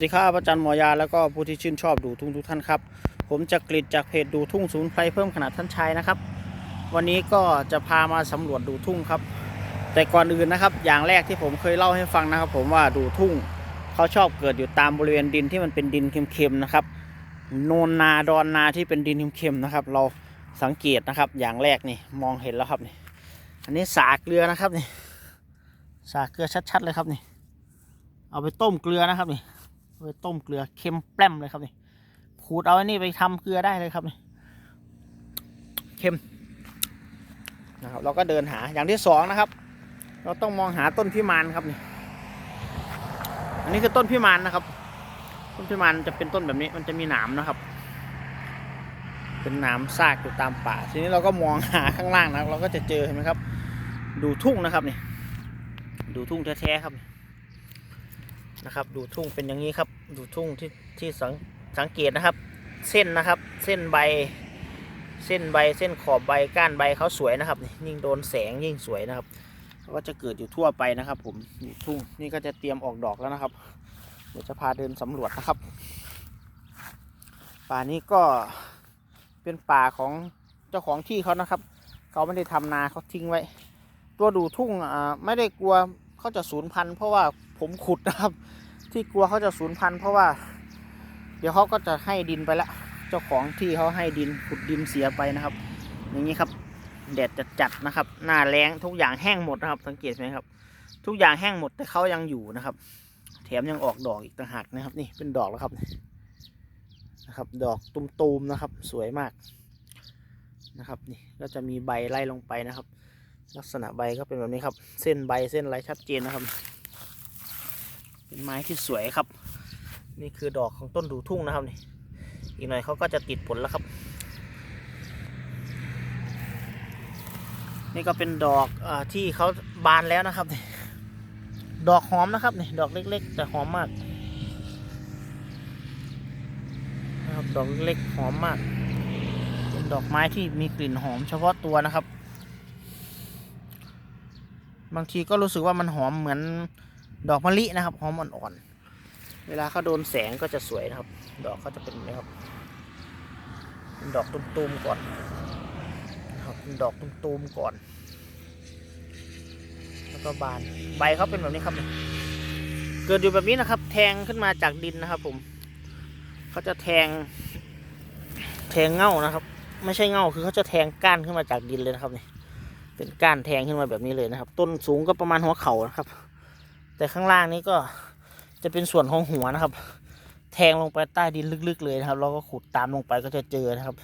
สวัสดีครับอาจารย์หมอยาแล้วก็ผู้ที่ชื่นชอบดูทุ่งทุกท่านครับ ผมจะกริดจากเพจดูทุ่งศูนย์ไพรเพิ่มขนาดท่านชายนะครับ วันนี้ก็จะพามาสำรวจดูทุ่งครับ แต่ก่อนอื่นนะครับ อย่างแรกที่ผมเคยเล่าให้ฟังนะครับ ผมว่าดูทุ่งเขาชอบเกิดอยู่ตามบริเวณดินที่มันเป็นดินเค็มๆนะครับโนนนาดอนนาที่เป็นดินเค็มๆนะครับ เราสังเกตนะครับ อย่างแรกนี่มองเห็นแล้วครับนี่ อันนี้สาเกลือนะครับนี่สาเกลือชัดๆเลยครับนี่ เอาไปต้มเกลือนะครับนี่ เอาไปต้มเกลือเค็มแปรมเลยครับนี่ขูดเอาอ้นี่ไปทำเกลือได้เลยครับนี่เค็มนะครับ เราก็เดินหาอย่างที่สองนะครับ เราต้องมองหาต้นพิมานครับนี่ อันนี้คือต้นพิมานนะครับ ต้นพิมานจะเป็นต้นแบบนี้มันจะมีหนามนะครับ เป็นหนามซากอยู่ตามป่า ทีนี้เราก็มองหาข้างล่างนะเราก็จะเจอเห็นไหมครับ ดูทุ่งนะครับนี่ ดูทุ่งแท้ๆครับ นะครับ ดูทุ่งเป็นอย่างนี้ครับ ดูทุ่งที่ที่สังสังเกตนะครับ เส้นนะครับ เส้นใบ เส้นใบเส้นขอบใบก้านใบเขาสวยนะครับนี่ยิ่งโดนแสงยิ่งสวยนะครับเขาก็จะเกิดอยู่ทั่วไปนะครับ ผมทุ่งนี่ก็จะเตรียมออกดอกแล้วนะครับ เดี๋ยวจะพาเดินสำรวจนะครับ ป่านี้ก็เป็นป่าของเจ้าของที่เขานะครับ เขาไม่ได้ทำนาเขาทิ้งไว้ ตัวดูทุ่งอ่าไม่ได้กลัว เขาจะสูญพันธุ์เพราะว่าผมขุดนะครับ ที่กลัวเขาจะสูญพันธุ์เพราะว่า เดี๋ยวเขาก็จะให้ดินไปละเจ้าของที่เขาให้ดินขุดดินเสียไปนะครับ อย่างนี้ครับแดดจะจัดนะครับ หน้าแรงทุกอย่างแห้งหมดนะครับ สังเกตไหมครับ ทุกอย่างแห้งหมดแต่เขายังอยู่นะครับ แถมยังออกดอกอีกต่างหากนะครับ นี่เป็นดอกแล้วครับนะครับ ดอกตุมๆนะครับ สวยมากนะครับ นี่ก็จะมีใบไล่ลงไปนะครับ ลักษณะใบก็เป็นแบบนี้ครับ เส้นใบเส้นอะไรชัดเจนนะครับ เป็นไม้ที่สวยครับ นี่คือดอกของต้นดูทุ่งนะครับนี่อีกหน่อยเขาก็จะติดผลแล้วครับ นี่ก็เป็นดอกอที่เขาบานแล้วนะครับนี่ดอกหอมนะครับนี่ดอกเล็ก ๆ แต่หอมมากนะครับดอกเล็กหอมมากเป็นดอกไม้ที่มีกลิ่นหอมเฉพาะตัวนะครับ บางทีก็รู้สึกว่ามันหอมเหมือนดอกมะลินะครับ หอมอ่อนๆ เวลาเขาโดนแสงก็จะสวยนะครับ ดอกเขาจะเป็นแบบนี้ครับเป็นดอกตุ้มๆก่อนนะครับเป็นดอกตุ้มๆก่อน แล้วก็บาน ใบเขาเป็นแบบนี้ครับ เกิดอยู่แบบนี้นะครับ แทงขึ้นมาจากดินนะครับ ผม เขาจะแทง แทงเง่านะครับ ไม่ใช่เง่าคือเขาจะแทงก้านขึ้นมาจากดินเลยนะครับนี่ เป็นก้านแทงขึ้นมาแบบนี้เลยนะครับ ต้นสูงก็ประมาณหัวเข่านะครับ แต่ข้างล่างนี้ก็จะเป็นส่วนของหัวนะครับ แทงลงไปใต้ดินลึกๆเลยนะครับ เราก็ขุดตามลงไปก็จะเจอนะครับ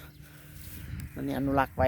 อันนี้อนุรักษ์ไว้